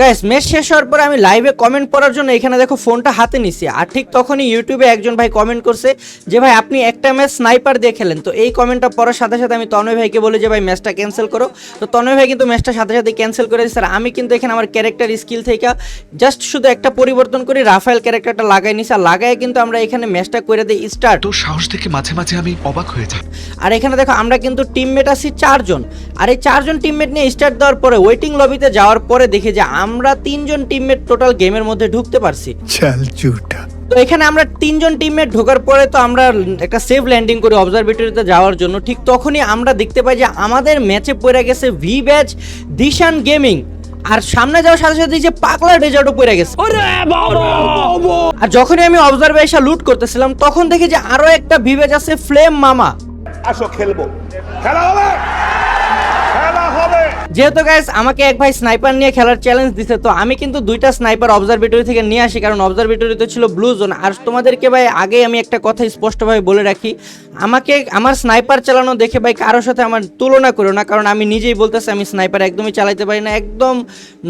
Guys match শেষ হওয়ার পর আমি লাইভে কমেন্ট পড়ার জন্য এখানে দেখো ফোনটা হাতে নিছি। আর ঠিক তখনই ইউটিউবে একজন ভাই কমেন্ট করছে যে ভাই আপনি একটা ম্যাচ স্নাইপার দিয়ে খেলেন। তো এই কমেন্টটা পড়ার সাথে সাথে আমি তনয় ভাইকে বলি যে ভাই ম্যাচটা ক্যান্সেল করো। তো তনয় ভাই কিন্তু ম্যাচটা সাথে সাথে ক্যান্সেল করে দিচ্ছে আর আমি কিন্তু এখানে আমার ক্যারেক্টার স্কিল থেকে জাস্ট শুধু একটা পরিবর্তন করি রাফায়েল ক্যারেক্টারটা লাগাই নিছি। আর লাগাই কিন্তু আমরা এখানে ম্যাচটা করে দিই স্টার্ট তোর সাহস থেকে মাঝে মাঝে আমি অবাক হয়ে যাই। আর এখানে দেখো আমরা কিন্তু টিমমেট আছি চারজন। আর এই চারজন টিমমেট নিয়ে স্টার্ট দেওয়ার পরে ওয়েটিং লবিতে যাওয়ার পরে দেখি যে আমরা তিনজন টিমমেট টোটাল গেমের মধ্যে ঢুকতে পারছি। চাল চুটা তো এখানে আমরা তিনজন টিমমেট ঢোকার পরে তো আমরা একটা সেফ ল্যান্ডিং করি অবজারভেটরিতে যাওয়ার জন্য ঠিক তখনই আমরা দেখতে পাই যে আমাদের ম্যাচে পড়ে গেছে ভি ব্যাচ দিশান গেমিং আর সামনে যাওয়ার সাথে সাথে যে পাগলা ডেজার্টও পড়ে গেছে। আর যখনই আমি অবজারভেশন লুট করতেছিলাম তখন দেখি যে আরও একটা ভিবেজ আছে ফ্লেম মামা আসো খেলব। খেলা হবে! যেহেতু গাইস আমাকে এক ভাই স্নাইপার নিয়ে খেলার চ্যালেঞ্জ দিছে, তো আমি কিন্তু দুইটা স্নাইপার অবজারভেটরি থেকে নিয়ে আসি, কারণ অবজারভেটরিতে ছিল ব্লু জোন আর তোমাদেরকে ভাই আগে আমি একটা কথা স্পষ্টভাবে বলে রাখি, আমাকে, আমার স্নাইপার চালানো দেখে ভাই কারোর সাথে আমার তুলনা করো না, কারণ আমি নিজেই বলতেছি, আমি স্নাইপার একদমই চালাইতে পারি না, একদম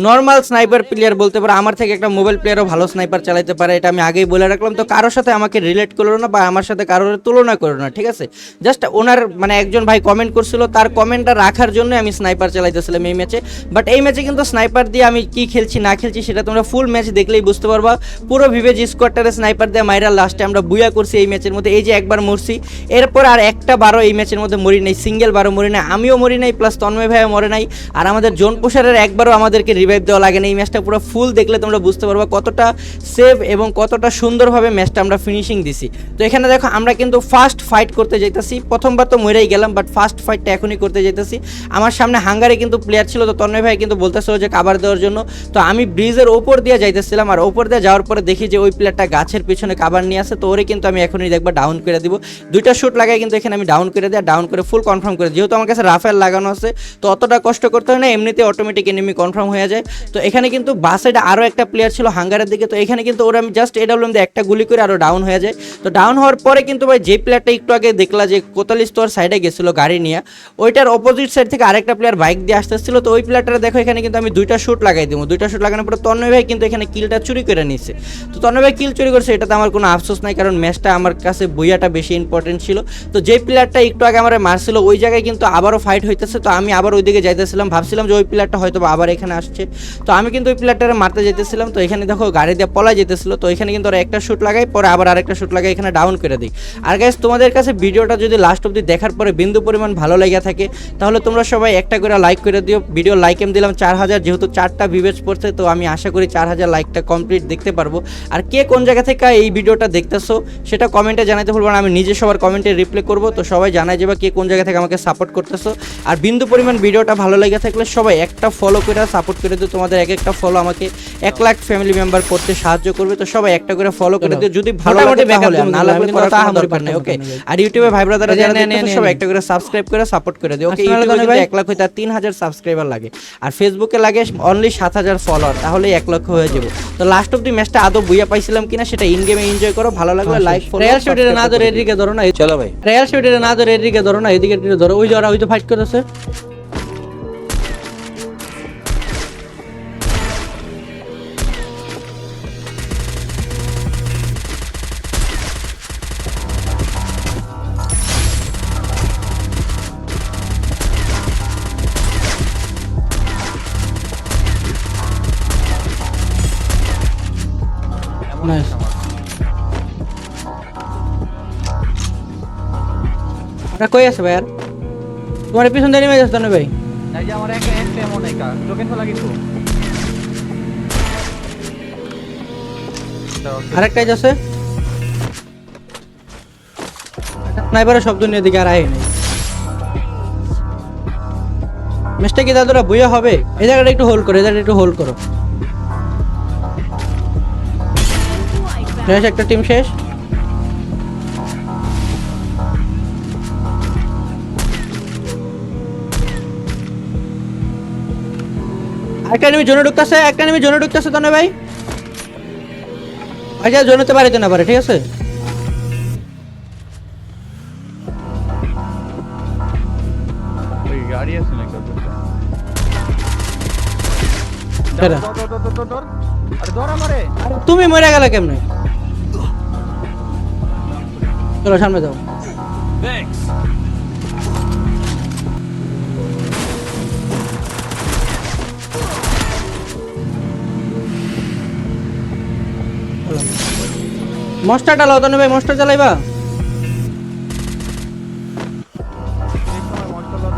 নর্মাল স্নাইপার প্লেয়ার বলতে পারো, আমার থেকে একটা মোবাইল প্লেয়ারও ভালো স্নাইপার চালাইতে পারে, এটা আমি আগেই বলে রাখলাম, তো কারোর সাথে আমাকে রিলেট করো না বা আমার সাথে কারোর তুলনা করো না, ঠিক আছে? জাস্ট ওনার মানে একজন ভাই কমেন্ট করছিল, তার কমেন্টটা রাখার জন্য আমি স্নাইপার চালাইতেছিলাম। এই ম্যাচে বাট এই ম্যাচে কিন্তু স্নাইপার দিয়ে আমি কি খেলছি, না খেলছি সেটা তোমরা ফুল ম্যাচ দেখলেই বুঝতে পারবা। পুরো ভিভেজ স্কোয়াডটারে স্নাইপার দিয়ে মাইরা লাস্টে আমরা বুয়া করছি এই ম্যাচের মধ্যে। এই যে একবার মরছি, এরপর আর একটা বারো এই ম্যাচের মধ্যে মরি নাই সিঙ্গেল বারো মরি নাই। আমিও মরি নাই প্লাস তন্ময় ভাইও মরে নাই। আর আমাদের জোন পোষারের একবারও আমাদেরকে রিভাইভ দেওয়া লাগে না। এই ম্যাচটা পুরো ফুল দেখলে তোমরা বুঝতে পারবা কতটা সেভ এবং কতটা সুন্দরভাবে ম্যাচটা আমরা ফিনিশিং দিছি। তো এখানে দেখো, আমরা কিন্তু ফার্স্ট ফাইট করতে যেতেছি প্রথমবার তো মরেই গেলাম বাট ফার্স্ট ফাইটটা এখনই করতে যেতেছি আমার সামনে হাঙ্গারে কিন্তু প্লেয়ার ছিল তো তন্ময় ভাই কিন্তু বলতেছিল যে কাবার দেওয়ার জন্য। তো আমি ব্রিজের ওপর দিয়ে যাইতেছিলাম আর ওপর দিয়ে যাওয়ার পরে দেখি যে ওই প্লেয়ারটা গাছের পিছনে কাবার নিয়ে আসে। তো ওরে কিন্তু আমি এখনই দেখবা ডাউন করে দিব। দুইটা শুট লাগাই কিন্তু এখানে আমি ডাউন করে দেয় ডাউন করে ফুল কনফার্ম করে যেহেতু আমার কাছে রাফেল লাগানো আছে, তো অতটা কষ্ট করতে হয় না এমনিতে অটোমেটিক এনিমি কনফার্ম হয়ে যায়। তো এখানে কিন্তু বাসেটা আরও একটা প্লেয়ার ছিল হাঙ্গারের দিকে। তো এখানে কিন্তু ওরা আমি জাস্ট এডাব্লিউএম দিয়ে একটা গুলি করে আরও ডাউন হয়ে যায়। তো ডাউন হওয়ার পরে কিন্তু ভাই যে প্লেয়ারটা একটু আগে দেখলা যে কোতালিশ তোর সাইডে গেছিল গাড়ি নিয়ে, ওইটার অপোজিট সাইড থেকে আরেকটা প্লেয়ার বাইক দিয়ে আসতেছিল তো ওই প্লেয়ারটা দেখো, এখানে কিন্তু আমি দুইটা শুট লাগাই দিব। দুইটা শুট লাগানোর পরে তন্ময় ভাই কিন্তু এখানে কিলটা চুরি করে নিছে। তো তন্ময় ভাই কিল চুরি করছে, এটাতে আমার কোনো আফসোস নাই, কারণ ম্যাচটা আমার কাছে বইয়াটা বেশি ইম্পর্টেন্ট ছিল। তো যে প্লেয়ারটা একটু আগে আমার মারছিল, ওই জায়গায় কিন্তু আবারও ফাইট হইতেছে। তো আমি আবার ওইদিকে যাইতেছিলাম, ভাবছিলাম যে ওই প্লেয়ারটা হয়তো আবার এখানে আসছে। তো আমি কিন্তু ওই প্লেয়ারটারে মারতে যেতেছিলাম তো এখানে দেখো, গাড়ি দিয়ে পলা যেতেছিল তো এখানে কিন্তু ওরা একটা শুট লাগাই, পরে আবার আরেকটা শুট লাগাই, এখানে ডাউন করে দিই। আর গাইস তোমাদের কাছে ভিডিওটা যদি লাস্ট অব্দি দেখার পরে বিন্দু পরিমাণ ভালো লেগে থাকে, তাহলে তোমরা সবাই একটা করে লাইক করে দিও ভিডিও লাইক এম দিলাম চার হাজার যেহেতু চারটা ভিভেজ পড়ছে তো আমি আশা করি চার হাজার লাইকটা কমপ্লিট দেখতে পারব। আর কে কোন জায়গা থেকে এই ভিডিওটা দেখতেছো সেটা কমেন্টে জানাতে ভুলবো না আমি নিজে সবার কমেন্টে রিপ্লাই করব তো সবাই জানাই যাবে কে কোন জায়গা থেকে আমাকে সাপোর্ট করতেছো। আর বিন্দু পরিমাণ ভিডিওটা ভালো লেগে থাকলে সবাই একটা ফলো করে সাপোর্ট করে দিও তোমাদের এক একটা ফলো আমাকে এক লাখ ফ্যামিলি মেম্বার করতে সাহায্য করবে তো সবাই একটা করে ফলো করে দিও। যদি ভালো লাগে তাহলে না লাগলে করার কোনো দরকার নেই ওকে? আর ইউটিউবে ভাই ব্রাদাররা যারা দেখতেছো সবাই একটা করে সাবস্ক্রাইব করে সাপোর্ট করে দিও ওকে ইউটিউবে যদি এক লাখ হয় তার তিন হাজার সাবস্ক্রাইবার লাগে। আর ফেসবুকে লাগে অনলি সাত হাজার ফলোয়ার তাহলে এক লক্ষ হয়ে যাব। তো লাস্ট অব্দি ম্যাচটা আদৌ বুয়া পাইছিলাম কিনা সেটা ইন গেমে এনজয় করো ভালো লাগলে লাইক ফলো রিয়াল শুটের না ধরে এদিকে ধরো না চলো ভাই। রিয়াল শুটের না ধরে এদিকে ধরো না এদিকে এদিকে ধরো। ওই যে ওরা ওই তো ফাইট করতেছে। ওরা কই আছে ভাই আর তোমার পিছন দিয়ে নেমে যাচ্ছে না ভাই? এই যে আমার একটা একটা এমন একা লোকেন তো লাগিছো আরেকটাই যাচ্ছে স্নাইপারের শব্দ নিয়ে এদিকে আর আই নেই। ম্যাচটা কি দাদুরা বইয়া হবে? এই জায়গাটা একটু হোল্ড করো এই জায়গাটা একটু হোল্ড করো। শেষ একটা টিম শেষ। একটা নেমে জোনে ঢুকতেছে একটা নেমে জোনে ঢুকতেছে তো না ভাই। আচ্ছা জোনেতে পারে না পারে ঠিক আছে? গাড়ি তুমি মরে গেলে কেমনে? চলো সামনে যাও। মস্টার চালাও তো ভাই মস্টার চালাইবা? সময় মস্ত লওয়া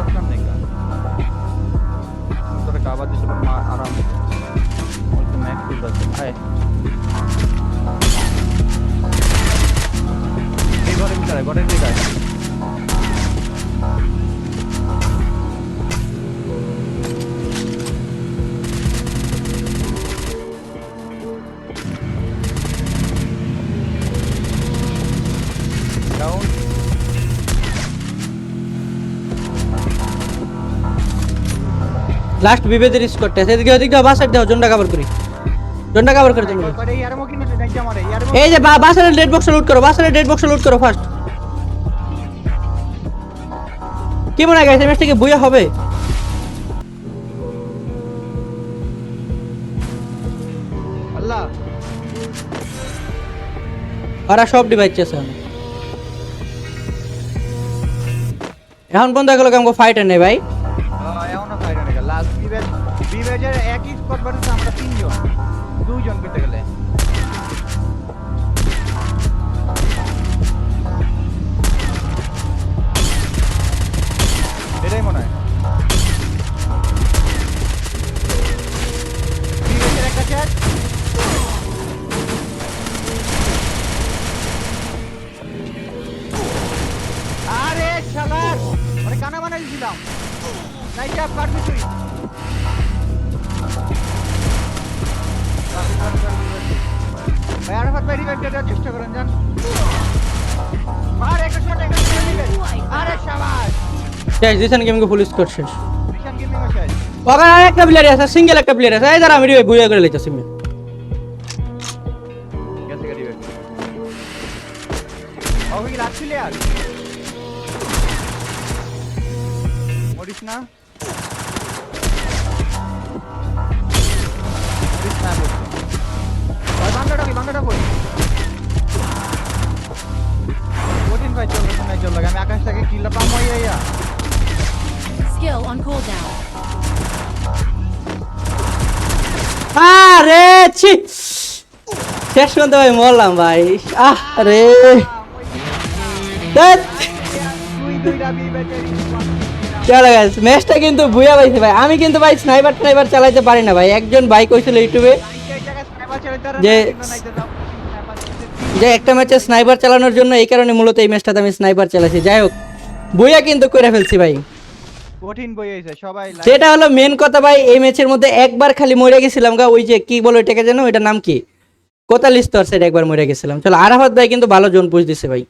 লাস্ট বিভেদের স্কোরটা সেদিকে ওদিকে বাসার দাও জন্ডা কভার করি। জন্ডা কভার করে তুমি এই যে, বা- বাসারের ডেড বক্স লুট করো বাসারের ডেড বক্স লুট করো ফার্স্ট কি মনে হয় গাইছে ম্যাচটা বুয়া হবে? আল্লাহ। ওরা সব ডিভাইস চেয়েছে এখন। বন্ধ গেল আমাকে ফাইটার নেই ভাই। বাড়িতে আমরা তিনজন। দুইজন পেতে গেলে। এটাই মনে হয়। একটা আরে শালার! মানে কানা বানাই দিছিলাম নাই চাপ তুই। ভাই আরাফাত ভাই রিভাইভ দেওয়ার চেষ্টা করেন জান মার একটা শট একটা শট দিবেন আরে শাবাশ শেষ দিছেন গেমকে ফুল স্কোর শেষ। ওখানে আর একটা প্লেয়ার আছে সিঙ্গেল একটা প্লেয়ার আছে। এই যারা আমি রিভাইভ বুয়া করে লাইতেছি আমি কি রাখছিলে আর মরিস না। কই কঠিন ভাই আমি আকাশ থেকে পাম হই Skill on cooldown. আরে ছি! শেষ পর্যন্ত ভাই মরলাম ভাই। আহ রে চলো গাইস ম্যাচটা কিন্তু বুয়া পাইছে ভাই। আমি কিন্তু ভাই স্নাইপার টাইপার চালাইতে পারি না ভাই। একজন বাইক কইছিল ইউটিউবে যে- যে একটা ম্যাচে স্নাইপার চালানোর জন্য এই কারণে মূলত এই ম্যাচটাতে আমি স্নাইপার চালাইছি। যাই হোক বইয়া কিন্তু করে ফেলছি ভাই। কঠিন বই হয়েছে সবাই সেটা হলো মেন কথা ভাই এই ম্যাচের মধ্যে একবার খালি মরে গেছিলাম গা ওই যে কি বলো এটাকে যেন ওইটার নাম কি? কোতালিস্তর সেটা একবার মরে গেছিলাম। চলো আরাফাত ভাই কিন্তু ভালো জোন পুষ দিছে ভাই।